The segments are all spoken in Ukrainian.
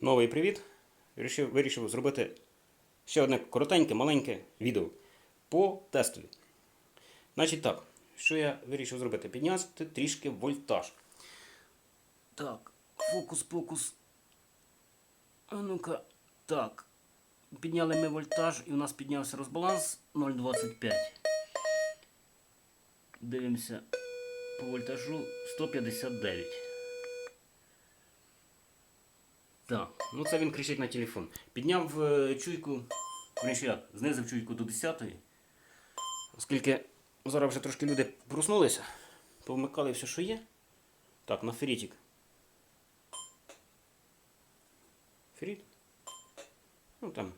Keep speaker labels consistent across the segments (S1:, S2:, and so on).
S1: Новий привіт! Вирішив, вирішив зробити ще одне коротеньке, маленьке відео по тестові. Значить так, що я вирішив зробити? Підняти трішки вольтаж. Так, фокус-покус. А ну-ка, так. Підняли ми вольтаж і у нас піднявся розбаланс 0,25. Дивимося по вольтажу 159. Так, ну це він кричить на телефон. Підняв е, чуйку, як, знизив чуйку до 10 Оскільки зараз вже трошки люди проснулися, повмикали все, що є. Так, на ферітик. Феріт? Ну там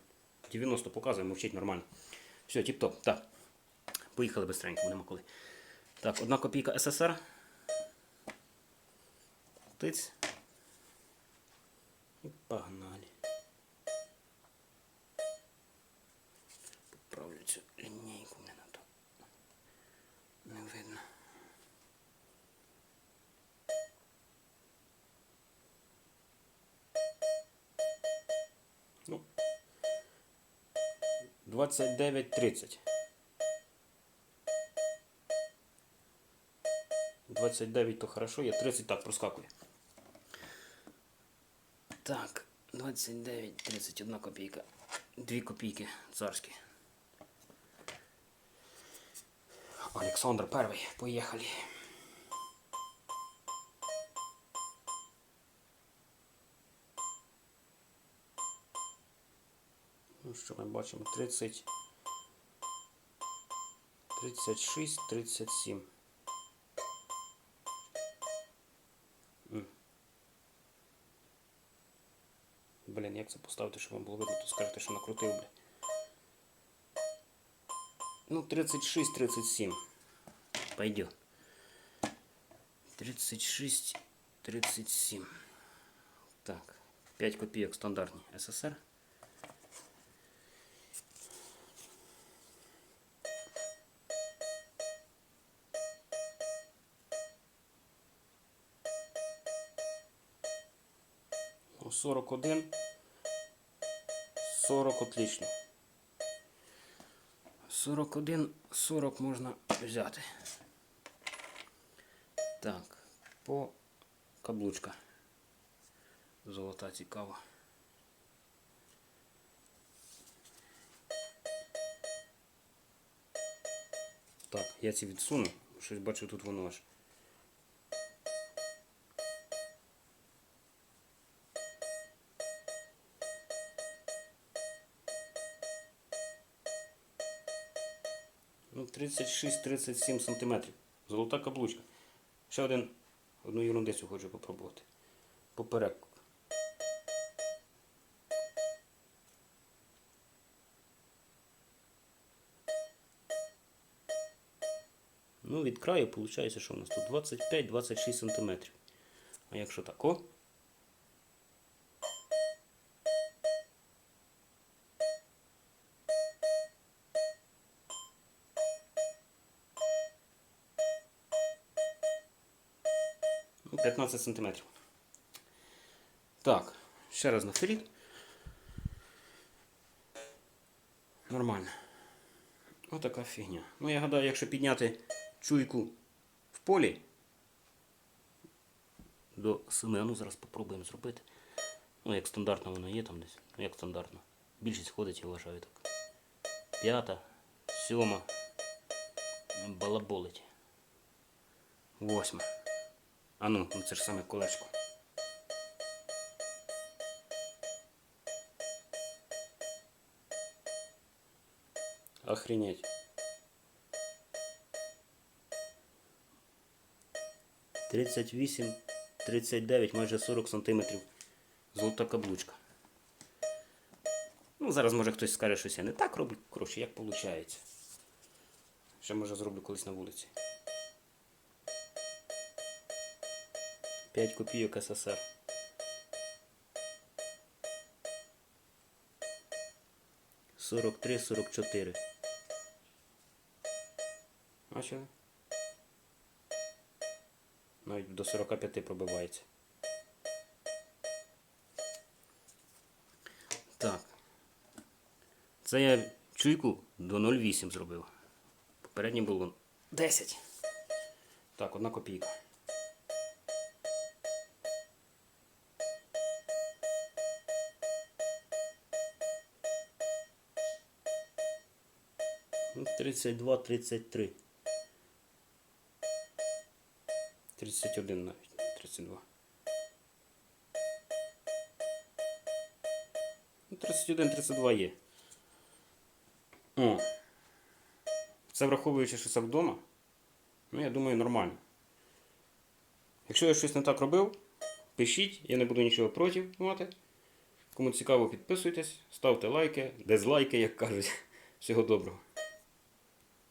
S1: 90 показує, мовчить нормально. Все, тіп-топ. Так. Поїхали быстренько, будемо коли. Так, одна копійка СССР. Тиць. Погнали. Поправлю цю лінійку, мене то не видно. Ну, 29.30. 29 то хорошо, я 30 так проскакує. Так, 29, 31 копійка. 2 копійки царські. Олександр перший, поїхали. Ну що ми бачимо? 30, 36, 37. Блін, як це поставити, щоб вам було видно, то скажете, що накрутив, бля. Ну, 36, 37. Пойдет. 36, 37. Так. 5 копійок стандартні СССР. Ну, 41. 40 отлично. 41, 40 можна взяти. Так, по каблучка. Золота цікава. Так, я ці відсуну. Щось бачу тут воно аж. Ну, 36-37 сантиметрів. Золота каблучка. Ще один, одну ерундицю хочу попробувати. Поперек. Ну, від краю виходить, що у нас тут 25-26 сантиметрів. А якщо так, о. 15 сантиметрів. Так, ще раз на феріт. Нормально. Отака фігня. Ну, я гадаю, якщо підняти чуйку в полі до 7, а ну зараз спробуємо зробити. Ну, як стандартно воно є там десь. Ну, як стандартно. Більшість ходить, я вважаю так. П'ята, сьома, балаболить. Восьма. А ну, ну це ж саме колечко. Охренеть. Тридцять вісім, тридцять дев'ять, майже 40 сантиметрів. Золота каблучка. Ну, зараз може хтось скаже, що я не так роблю, коротше, як виходить. Ще може зроблю колись на вулиці. 5 копійок СССР. Сорок три, сорок чотири. Бачили? Навіть до 45 пробивається. Так. Це я чуйку до 0,8 зробив. Попереднє було 10. Так, одна копійка. Ну, 32, 33. 31 навіть, 32. Ну, 31, 32 є. О. Це враховуючи, що це вдома. Ну, я думаю, нормально. Якщо я щось не так робив, пишіть, я не буду нічого проти мати. Кому цікаво, підписуйтесь, ставте лайки, дизлайки, як кажуть. Всього доброго.